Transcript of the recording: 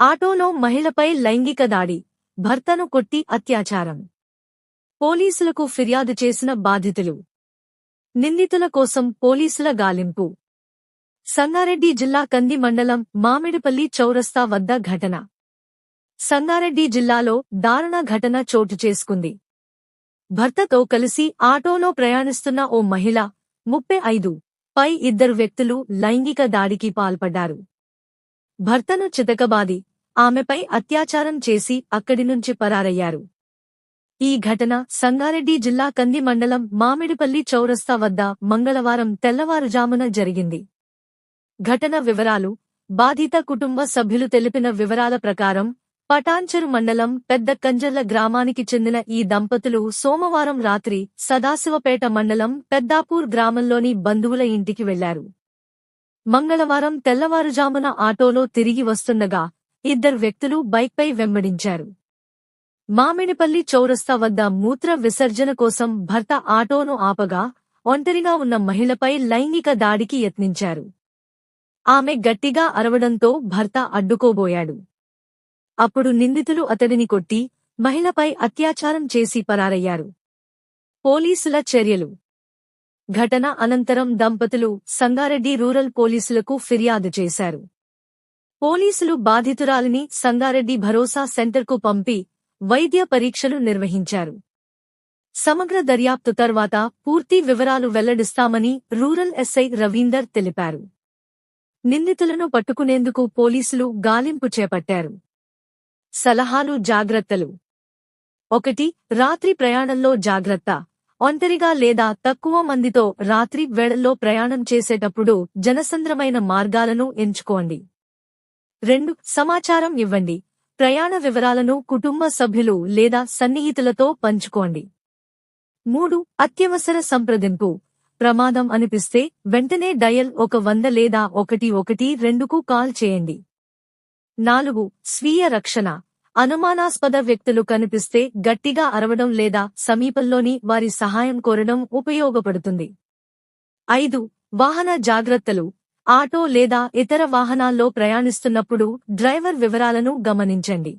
ఆటోలో మహిళపై లైంగిక దాడి భర్తను కొట్టి అత్యాచారం. పోలీసులకు ఫిర్యాదు చేసిన బాధితులు. నిందితుల కోసం పోలీసుల గాలింపు. సంగారెడ్డి జిల్లా కంది మండలం మామిడిపల్లి చౌరస్తా వద్ద ఘటన. సంగారెడ్డి జిల్లాలో దారుణ ఘటన చోటు చేసుకుంది. భర్తతో కలిసి ఆటోలో ప్రయాణిస్తున్న ఓ మహిళ ముప్పై ఐదు పై ఇద్దరు వ్యక్తులు లైంగిక దాడికి పాల్పడ్డారు. భర్తను చితకబాది ఆమెపై అత్యాచారం చేసి అక్కడి నుంచి పరారయ్యారు. ఈ ఘటన సంగారెడ్డి జిల్లా కంది మండలం మామిడిపల్లి చౌరస్తా వద్ద మంగళవారం తెల్లవారుజామున జరిగింది. ఘటన వివరాలు బాధిత కుటుంబ సభ్యులు తెలిపిన వివరాల ప్రకారం పటాన్చెరు మండలం పెద్ద కంజర్ల గ్రామానికి చెందిన ఈ దంపతులు సోమవారం రాత్రి సదాశివపేట మండలం పెద్దాపూర్ గ్రామంలోని బంధువుల ఇంటికి వెళ్ళారు. మంగళవారం తెల్లవారుజామున ఆటోలో తిరిగి వస్తుండగా ఇద్దరు వ్యక్తులు బైక్పై వెంబడించారు. మామిడిపల్లి చౌరస్తా వద్ద మూత్ర విసర్జన కోసం భర్త ఆటోను ఆపగా ఒంటరిగా ఉన్న మహిళపై లైంగిక దాడికి యత్నించారు. ఆమె గట్టిగా అరవడంతో భర్త అడ్డుకోబోయాడు. అప్పుడు నిందితులు అతడిని కొట్టి మహిళపై అత్యాచారం చేసి పరారయ్యారు. పోలీసుల చర్యలు. ఘటన అనంతరం దంపతులు సంగారెడ్డి రూరల్ పోలీసులకు ఫిర్యాదు చేశారు. పోలీసులు బాధితురాలిని సంగారెడ్డి భరోసా సెంటర్కు పంపి వైద్య పరీక్షలు నిర్వహించారు. సమగ్ర దర్యాప్తు తర్వాత పూర్తి వివరాలు వెల్లడిస్తామని రూరల్ ఎస్ఐ రవీందర్ తెలిపారు. నిందితులను పట్టుకునేందుకు పోలీసులు గాలింపు చేపట్టారు. సలహాలు జాగ్రత్తలు. ఒకటి రాత్రి ప్రయాణంలో జాగ్రత్త. ఒంటరిగా లేదా తక్కువ మందితో రాత్రి వేళల్లో ప్రయాణం చేసేటప్పుడు జనసంద్రమైన మార్గాలను ఎంచుకోండి. రెండు సమాచారం ఇవ్వండి. ప్రయాణ వివరాలను కుటుంబ సభ్యులు లేదా సన్నిహితులతో పంచుకోండి. మూడు అత్యవసర సంప్రదింపు. ప్రమాదం అనిపిస్తే వెంటనే డయల్ ఒక వంద లేదా ఒకటి ఒకటి రెండుకు కాల్ చేయండి. నాలుగు స్వీయ రక్షణ. అనుమానాస్పద వ్యక్తులు కనిపిస్తే గట్టిగా అరవడం లేదా సమీపంలోని వారి సహాయం కోరడం ఉపయోగపడుతుంది. ఐదు వాహన జాగ్రత్తలు. ఆటో లేదా ఇతర వాహనాల్లో ప్రయాణిస్తున్నప్పుడు డ్రైవర్ వివరాలను గమనించండి.